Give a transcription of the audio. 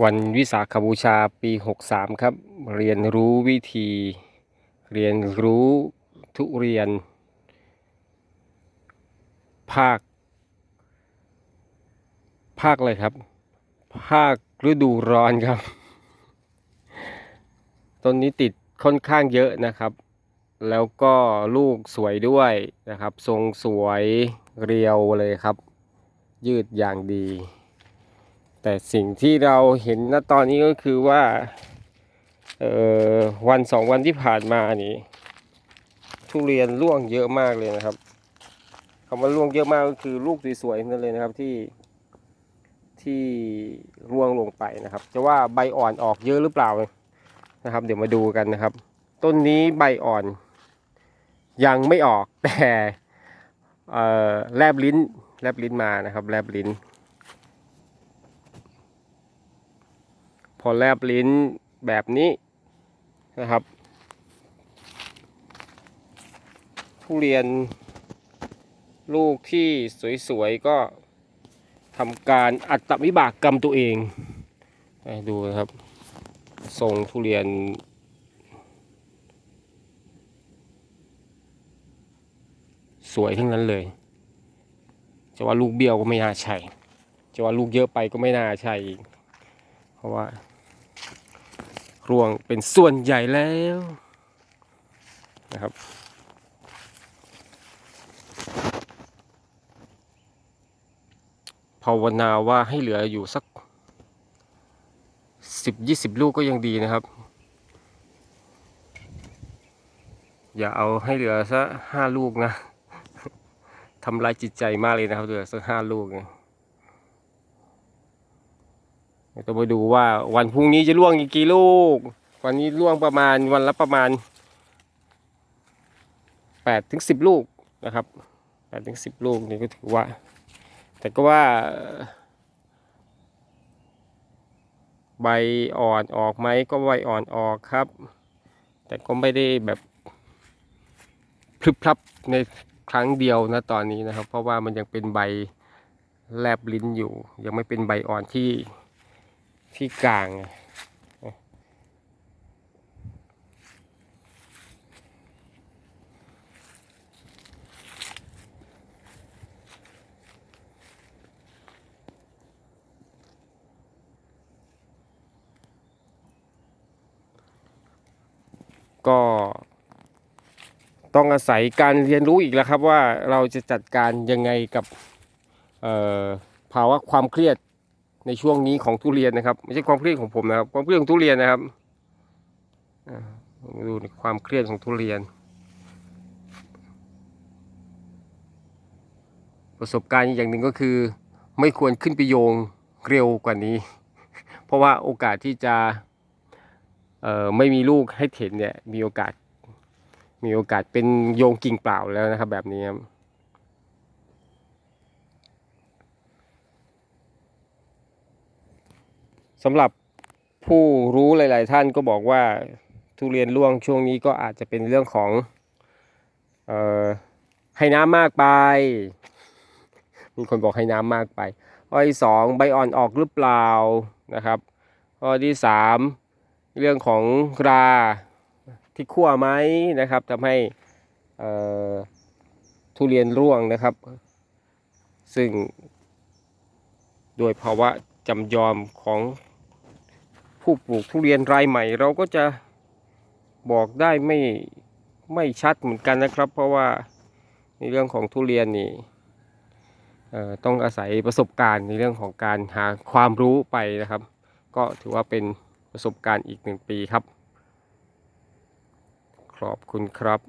วันวิสาขบูชาปี 63 ครับ เรียนรู้วิธี เรียนรู้ทุเรียน ภาค ภาคอะไรครับ ภาคฤดูร้อนครับ ต้นนี้ติดค่อนข้างเยอะนะครับ แล้วก็ลูกสวยด้วยนะครับ ทรงสวยเรียวเลยครับ ยืดอย่างดี แต่สิ่งที่เราเห็นณตอนนี้ก็คือว่าเอ่อวันสองวันที่ผ่านมานี่ทุเรียนร่วงเยอะมากเลยนะครับคำว่าร่วงเยอะมากก็คือลูกสวยๆนั่นเลยนะครับที่ที่ร่วงลงไปนะครับ จะว่าใบอ่อนออกเยอะหรือเปล่านะครับ เดี๋ยวมาดูกันนะครับ ต้นนี้ใบอ่อน ยังไม่ออกแต่เอ่อแลบลิ้นแลบลิ้นมานะครับ แลบลิ้น พอแลบลิ้นแบบนี้นะครับทุเรียนลูกที่สวยๆก็ทำการอัตวิบากกรรมตัวเอง ดูนะครับทรงทุเรียน สวยทั้งนั้นเลย จะว่าลูกเบี้ยวก็ไม่น่าใช่ จะว่าลูกเยอะไปก็ไม่น่าใช่เพราะว่า ร่วงเป็นส่วนใหญ่แล้วนะครับภาวนาว่าให้เหลืออยู่สักสิบยี่สิบลูกก็ยังดีนะครับ อย่าเอาให้เหลือสักห้าลูกนะทำร้ายจิตใจมากเลยนะครับเหลือสักห้าลูกเนี่ย ต้องไปดูว่าวันพรุ่งนี้จะล่วงอีกกี่ลูก วันนี้ล่วงประมาณวันละประมาณแปดถึงสิบลูกนะครับแปดถึงสิบลูกนี่ก็ถือว่า แต่ก็ว่า ใบอ่อนออกไหมก็ใบอ่อนออกครับ แต่ก็ไม่ได้แบบพลึบพลับในครั้งเดียวนะตอนนี้นะครับ เพราะว่ามันยังเป็นใบแลบลิ้นอยู่ ยังไม่เป็นใบอ่อนที่ ที่กลางก็ต้องอาศัยการเรียนรู้อีกแล้วครับว่าเราจะจัดการยังไงกับภาวะความเครียด ในช่วงนี้ของทุเรียนนะครับ ไม่ใช่ความเครียดของผมนะครับ ความเครียดของทุเรียนนะครับดูความเครียดของทุเรียน ประสบการณ์อย่างหนึ่งก็คือ ไม่ควรขึ้นไปโยงเร็วกว่านี้ เพราะว่าโอกาสที่จะไม่มีลูกให้เห็นเนี่ยมีโอกาสมีโอกาสเป็นโยงกิ่งเปล่าแล้วนะครับแบบนี้ครับ สำหรับผู้รู้หลาย ๆ ท่านก็บอกว่าทุเรียนร่วงช่วงนี้ก็อาจจะเป็นเรื่องของออให้น้ำมากไป มีคนบอกให้น้ำมากไปข้อที่สองใบอ่อนออกหรือเปล่านะครับข้อที่สามเรื่องของราที่คั่วไหมนะครับทำให้ทุเรียนร่วงนะครับ ซึ่งโดยภาวะจำยอมของ ผู้ปลูกทุเรียนรายใหม่ เราก็จะบอกได้ไม่ไม่ชัดเหมือนกันนะครับ เพราะว่าในเรื่องของทุเรียนนี่ต้องอาศัยประสบการณ์ในเรื่องของการหาความรู้ไปนะครับ ก็ถือว่าเป็นประสบการณ์อีกหนึ่งปีครับ ขอบคุณครับ